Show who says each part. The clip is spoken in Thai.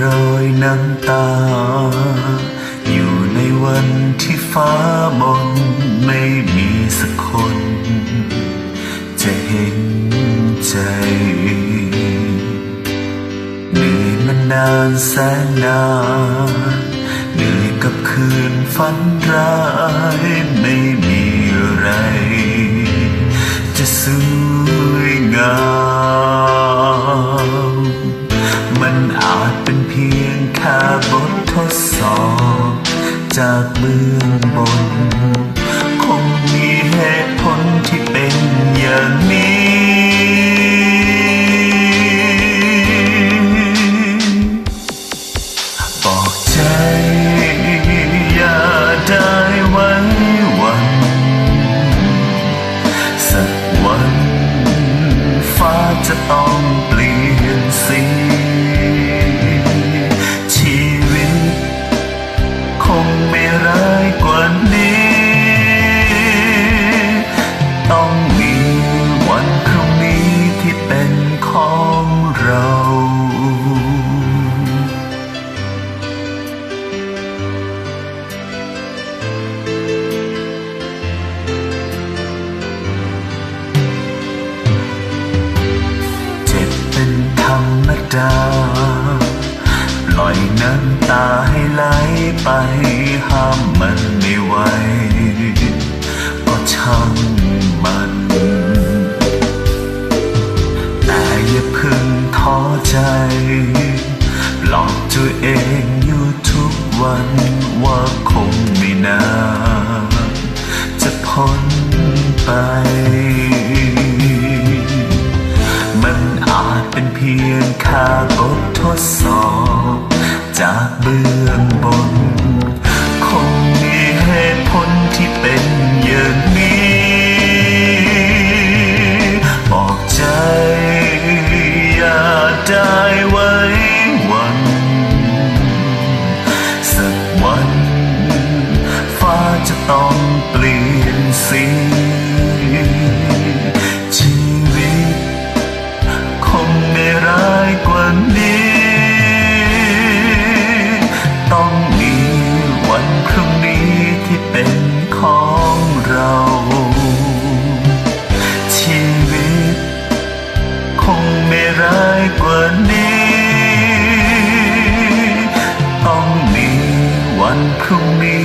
Speaker 1: รอยน้ำตา อยู่ในวันที่ฟ้ามนไม่มีสักคน จะเห็นใจเหนื่อยมานานแสนนานเหนื่อยกับคืนฝันร้ายไม่มีอะไร จะสวยงาม ยงแค่บททดสอบ จากเบื้องบน คงมีเหตุผลที่เป็นอย่างนี้ บอกใจอย่าได้ไว้วัน สักวัน ฟ้าจะต้อง มันไม่ไหวก็ช่างมัน แต่อย่าเพึ่งท้อใจ หลอกตัวเองอยู่ทุกวันว่าคงไม่นานจะพ้นไป มันอาจเป็นเพียงแค่บททดสอบ จากเบื้องาไวัน